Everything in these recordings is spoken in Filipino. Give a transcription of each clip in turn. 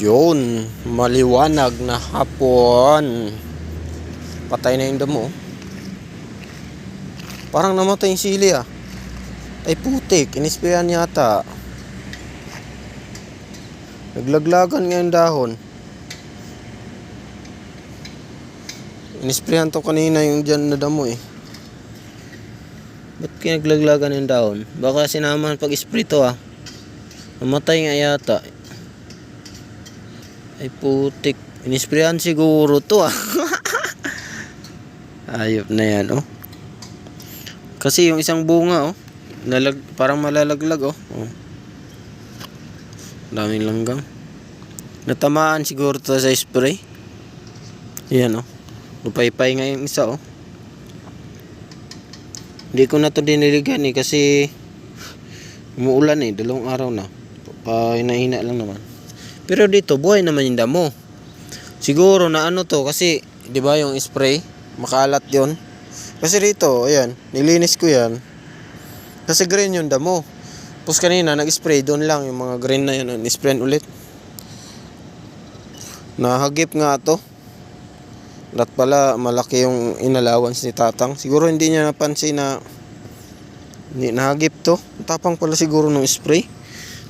Yun, maliwanag na hapon. Patay na yung damo. Parang namatay yung sili ah. Ay putik, inisprayan yata. Naglaglagan nga yung dahon. Inisprayan to kanina yung dyan na damo eh. Ba't kaya naglaglagan yung dahon? Baka sinamahan pag-spray to ah. Namatay nga yata. Ay putik. Inisprayan siguro to ah. Ayop na yan oh. Kasi yung isang bunga oh. Nalag, parang malalaglag oh. oh. Daming langgam. Natamaan siguro to sa spray. Yan oh. Lupay-pay nga yung isa oh. Hindi ko na to diniligan eh kasi umuulan eh, dalawang araw na. Pa hinahina lang naman. Pero dito buhay naman yung damo. Siguro na ano to kasi 'di ba yung spray makalat 'yon. Kasi dito, ayan, nilinis ko 'yan. Kasi green yung damo. Tapos kanina nag-spray doon lang yung mga green na yun, ni-sprayan ulit. Nahagip nga to. At pala malaki yung inallowance ni Tatang. Siguro hindi niya napansin na hindi nahagip to. Tapang pala siguro ng spray.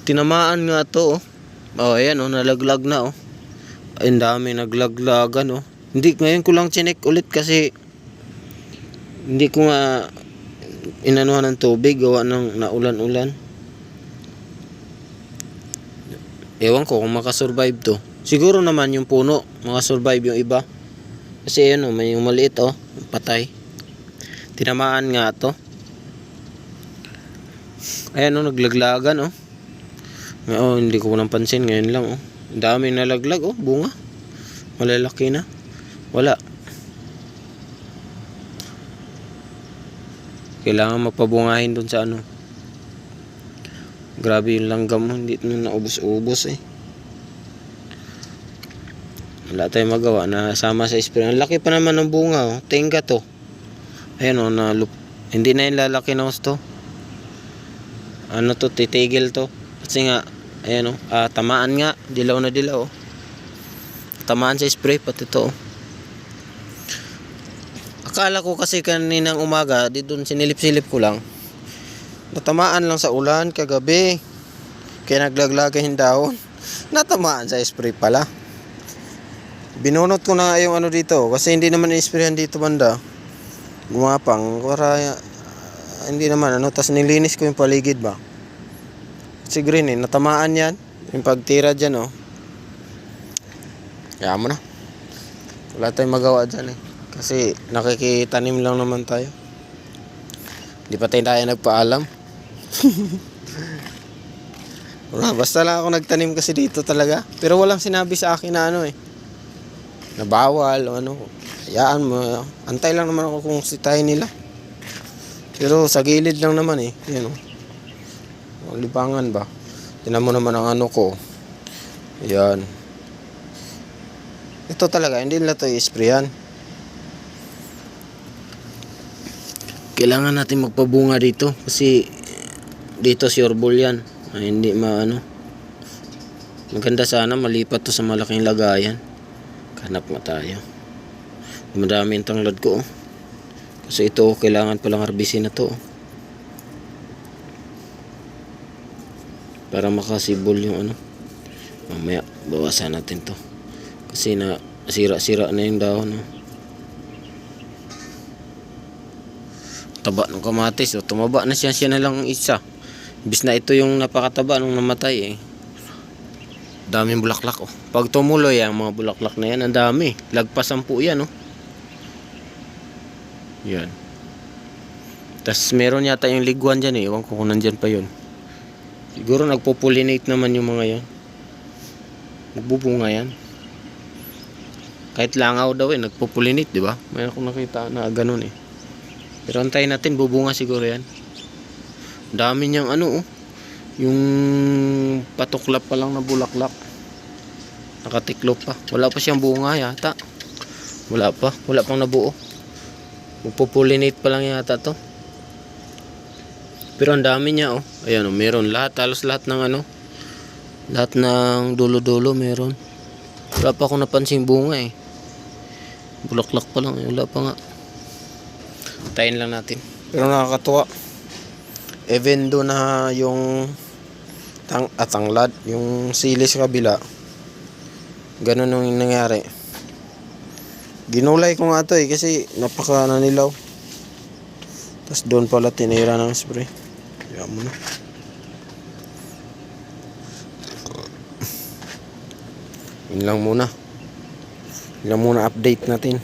Tinamaan nga to oh. Oh, ayan oh, nalaglag na oh. Ang dami naglaglagan oh. Hindi, ngayon ko lang chinek ulit kasi hindi ko nga inanuhan ng tubig gawa ng naulan-ulan. Ewan ko kung makasurvive to. Siguro naman yung puno, makasurvive yung iba. Kasi ano, may yung maliit oh, patay. Tinamaan nga to. Ayan oh, naglaglagan oh. Oh, hindi ko nang pansin ngayon lang oh. Dami nalaglag oh, bunga. Malalaki na. Wala. Kailangan magpabungahin dun sa ano. Grabe yung langgam mo, hindi na naubos-ubos eh. Wala tayong magawa na sama sa spray. Ang laki pa naman ng bunga oh. Tenga to. Ayan oh, na lup- hindi na yung lalaki ng to. Ano to, titigil to. Kasi nga, ayan oh, ah, tamaan nga. Dilaw na dilaw oh. Tamaan sa spray pati to oh. Akala ko kasi kaninang umaga, di doon sinilip-silip ko lang. Natamaan lang sa ulan kagabi. Kaya naglaglagan yung dahon. Natamaan sa spray pala. Binunot ko na yung ano dito kasi hindi naman in-sprayan dito banda. Gumapang. Para hindi naman ano. Tapos nilinis ko yung paligid ba. Si green eh. Natamaan yan. Yung pagtira dyan oh. Kaya mo na. Wala tayong magawa dyan eh. Kasi nakikitanim lang naman tayo. Hindi pa tayo, tayo nagpaalam. Wala, basta lang ako nagtanim kasi dito talaga. Pero walang sinabi sa akin na ano eh. Na bawal o ano. Hayaan mo. Antay lang naman ako kung sitahin nila. Pero sa gilid lang naman eh. Yan. Oh. Libangan ba? Tinan mo naman ang ano ko. Yan. Ito talaga, hindi nila ito i-sprayan. kailangan natin magpabunga dito kasi dito sureball yan ay hindi maano maganda sana malipat to sa malaking lagayan kanap nga tayo madami yung tanglad ko oh. kasi ito kailangan palang harbisin na to oh. Para makasibol yung ano. Mamaya bawasan natin to. Kasi na sira-sira na yung dahon oh. taba ng kamatis o tumaba na siya siya na lang isa. Bis na ito yung napakataba nung namatay eh. Daming bulaklak oh. Pag tumuloy ang mga bulaklak na yan ang dami. Lagpas ang po yan oh. Yan. Tas meron yata yung liguan dyan eh. Ewan ko kung nandyan pa yun siguro nagpo-pollinate naman yung mga yan nagbubunga yan kahit langaw daw eh nagpo-pollinate di ba may akong nakita na ganun eh pero antayin natin, bubunga siguro yan. Dami niyang ano oh. Yung patuklap pa lang na bulaklak. Nakatiklop pa. Wala pa siyang bunga yata. Wala pa. Wala pang nabuo. Magpo-pollinate pa lang yata to. Pero ang dami niya oh. Ayan oh, meron lahat. Halos lahat ng ano. Lahat ng dulo-dulo meron. Wala pa akong napansin bunga eh. Bulaklak pa lang. eh. Wala pa nga. Tayin lang natin. Pero nakakatuwa. Even do na yung tang at tanglad, yung sili sa kabila. Ganun yung nangyari. Ginulay ko nga to eh kasi napaka nanilaw. Tapos doon pala tinira ng spray. Kaya mo na. Muna. Yun muna update natin.